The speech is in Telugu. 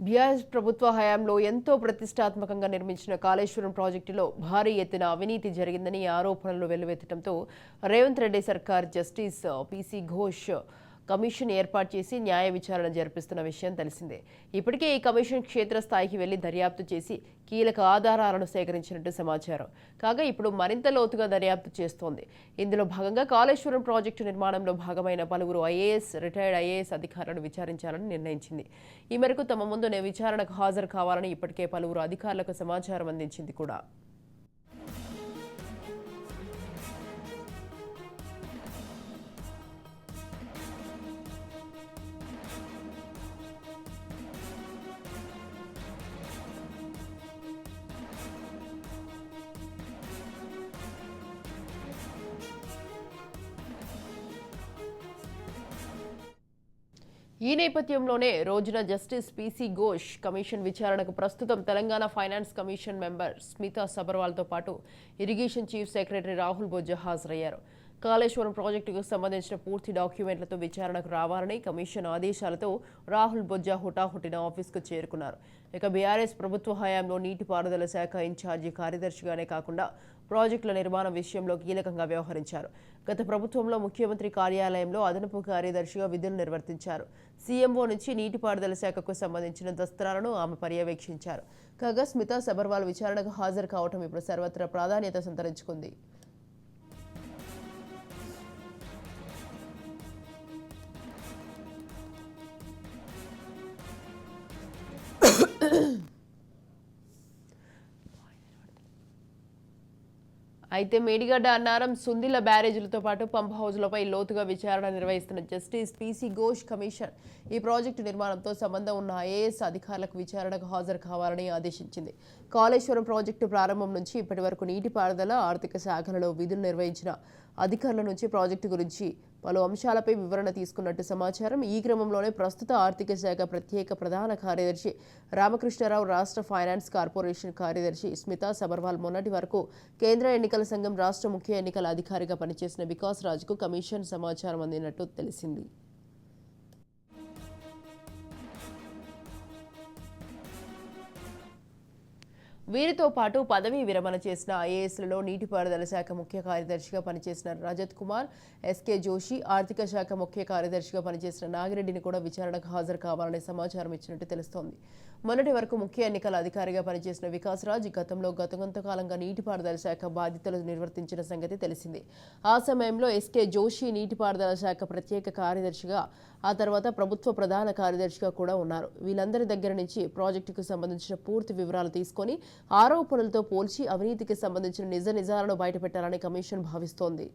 బీఆర్ఎస్ ప్రభుత్వ హయాంలో ఎంతో ప్రతిష్టాత్మకంగా నిర్మించిన కాళేశ్వరం ప్రాజెక్టులో భారీ ఎత్తున అవినీతి జరిగిందని ఆరోపణలు వెల్లువెత్తడంతో రేవంత్ రెడ్డి సర్కార్ జస్టిస్ పీసీ ఘోష్ కమిషన్ ఏర్పాటు చేసి న్యాయ విచారణ జరిపిస్తున్న విషయం తెలిసిందే. ఇప్పటికే ఈ కమిషన్ క్షేత్రస్థాయికి వెళ్ళి దర్యాప్తు చేసి కీలక ఆధారాలను సేకరించినట్టు సమాచారం. కాగా ఇప్పుడు మరింత లోతుగా దర్యాప్తు చేస్తోంది. ఇందులో భాగంగా కాళేశ్వరం ప్రాజెక్టు నిర్మాణంలో భాగమైన పలువురు ఐఏఎస్ రిటైర్డ్ ఐఏఎస్ అధికారులను విచారించాలని నిర్ణయించింది. ఈ మేరకు తమ ముందు విచారణకు హాజరు కావాలని ఇప్పటికే పలువురు అధికారులకు సమాచారం అందించింది కూడా. ఈ నేపథ్యంలోనే రోజున జస్టిస్ పీసీ ఘోష్ కమిషన్ విచారణకు ప్రస్తుతం Telangana finance commission member Smita సబర్వాల్తో పాటు irrigation chief secretary Rahul Bojja హాజరయ్యారు. కాళేశ్వరం ప్రాజెక్టుకు సంబంధించిన పూర్తి డాక్యుమెంట్లతో విచారణకు రావాలని కమిషన్ ఆదేశాలతో రాహుల్ బొజ్జా హుటాహుటిన ఆఫీస్కు చేరుకున్నారు. ఇక బీఆర్ఎస్ ప్రభుత్వ హయాంలో నీటిపారుదల శాఖ ఇన్ఛార్జి కార్యదర్శిగానే కాకుండా ప్రాజెక్టుల నిర్మాణం విషయంలో కీలకంగా వ్యవహరించారు. గత ప్రభుత్వంలో ముఖ్యమంత్రి కార్యాలయంలో అదనపు కార్యదర్శిగా విధులు నిర్వర్తించారు. సీఎంఓ నుంచి నీటిపారుదల శాఖకు సంబంధించిన దస్త్రాలను ఆమె పర్యవేక్షించారు. కాగా స్మితా సబర్వాల్ విచారణకు హాజరు కావటం ఇప్పుడు సర్వత్రా ప్రాధాన్యత సంతరించుకుంది. అయితే మేడిగడ్డ అన్నారం సుందిల బ్యారేజీలతో పాటు పంప్ హౌజ్లపై లోతుగా విచారణ నిర్వహిస్తున్న justice P C Ghosh commission ఈ ప్రాజెక్టు నిర్మాణంతో సంబంధం ఉన్న ఐఏఎస్ అధికారులకు విచారణకు హాజరు కావాలని ఆదేశించింది. కాళేశ్వరం ప్రాజెక్టు ప్రారంభం నుంచి ఇప్పటి వరకు నీటిపారుదల ఆర్థిక శాఖలలో విధులు నిర్వహించిన అధికారుల నుంచి ప్రాజెక్టు గురించి పలు అంశాలపై వివరణ తీసుకున్నట్టు సమాచారం. ఈ క్రమంలోనే ప్రస్తుత ఆర్థిక శాఖ ప్రత్యేక ప్రధాన కార్యదర్శి రామకృష్ణారావు రాష్ట్ర ఫైనాన్స్ కార్పొరేషన్ కార్యదర్శి స్మితా సబర్వాల్ మొన్నటి వరకు కేంద్ర ఎన్నికల సంఘం రాష్ట్ర ముఖ్య ఎన్నికల అధికారిగా పనిచేసిన వికాస్ రాజ్కు కమిషన్ సమాచారం అందినట్టు తెలిసింది. వీరితో పాటు పదవీ విరమణ చేసిన ఐఏఎస్లలో నీటిపారుదల శాఖ ముఖ్య కార్యదర్శిగా పనిచేసిన రజత్ కుమార్ ఎస్కే జోషి ఆర్థిక శాఖ ముఖ్య కార్యదర్శిగా పనిచేసిన నాగిరెడ్డిని కూడా విచారణకు హాజరు కావాలనే సమాచారం ఇచ్చినట్టు తెలుస్తోంది. మొన్నటి వరకు ముఖ్య ఎన్నికల అధికారిగా పనిచేసిన వికాస్ రాజ్ గతంలో గత కొంతకాలంగా నీటిపారుదల శాఖ బాధ్యతలు నిర్వర్తించిన సంగతి తెలిసింది. ఆ సమయంలో ఎస్కే జోషి నీటిపారుదల శాఖ ప్రత్యేక కార్యదర్శిగా ఆ తర్వాత ప్రభుత్వ ప్రధాన కార్యదర్శిగా కూడా ఉన్నారు. వీళ్ళందరి దగ్గర నుంచి ప్రాజెక్టుకు సంబంధించిన పూర్తి వివరాలు తీసుకొని ఆరోపణలతో పోల్చి అవినీతికి సంబంధించిన నిజ నిజాలను బయటపెట్టాలని కమిషన్ భావిస్తోంది.